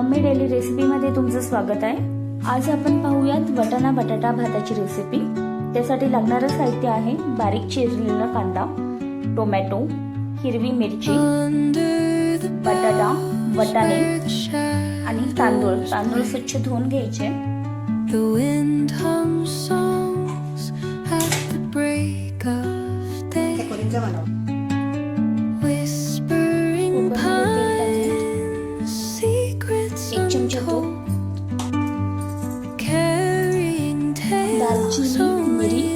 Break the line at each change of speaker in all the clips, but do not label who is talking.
Mummy daily रेसिपीमध्ये तुमचं स्वागत आहे. आज आपण पाहूयात वटाणा बटाटा भाताची रेसिपी. त्यासाठी लागणारं साहित्य आहे बारीक चिरलेला कांदा टोमॅटो हिरवी मिरची बटाटा वटाणे आणि तांदूळ. तांदूळ स्वच्छ धुवून घ्यायचे.
The
दालचिनी, मिरी.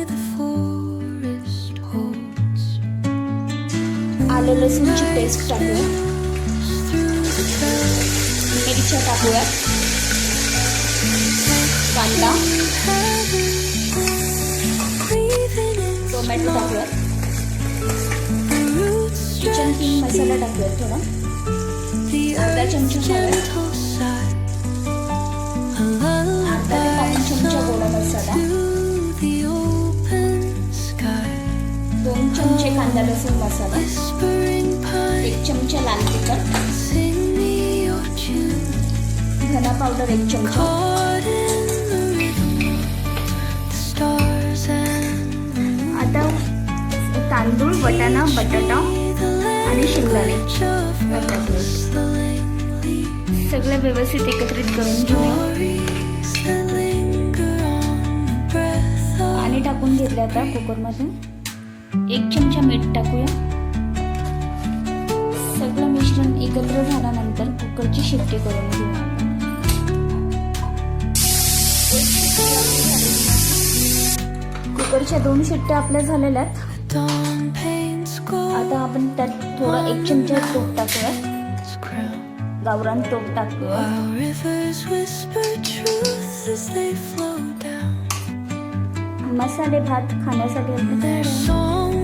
आलं लसूणची पेस्ट टाकूया
trails
मिरच्या टाकूया कांदा टोमॅटो टाकूया किचन किंग मसाला टाकूया थोडा अर्धा चमचा लसूण मसाला एक चमचा लाल तिखट. धना पावडर एक चमचा. आता तांदूळ वटाणा बटाटा आणि
language
सगळं व्यवस्थित एकत्रित करून
of
पाणी टाकून घेतलं आता कुकरमध्ये एक चमचा मीठ टाकूया. सगळं मिश्रण एकत्र झाल्यानंतर कुकरची शिट्टी करून घेऊया कुकरच्या दोन शिट्ट्या आपल्या झालेल्या आहेत. आता आपण त्यात थोडा एक चमचा तूप टाकूया. गावरान तूप टाकूया. मसाले भात खाण्यासाठी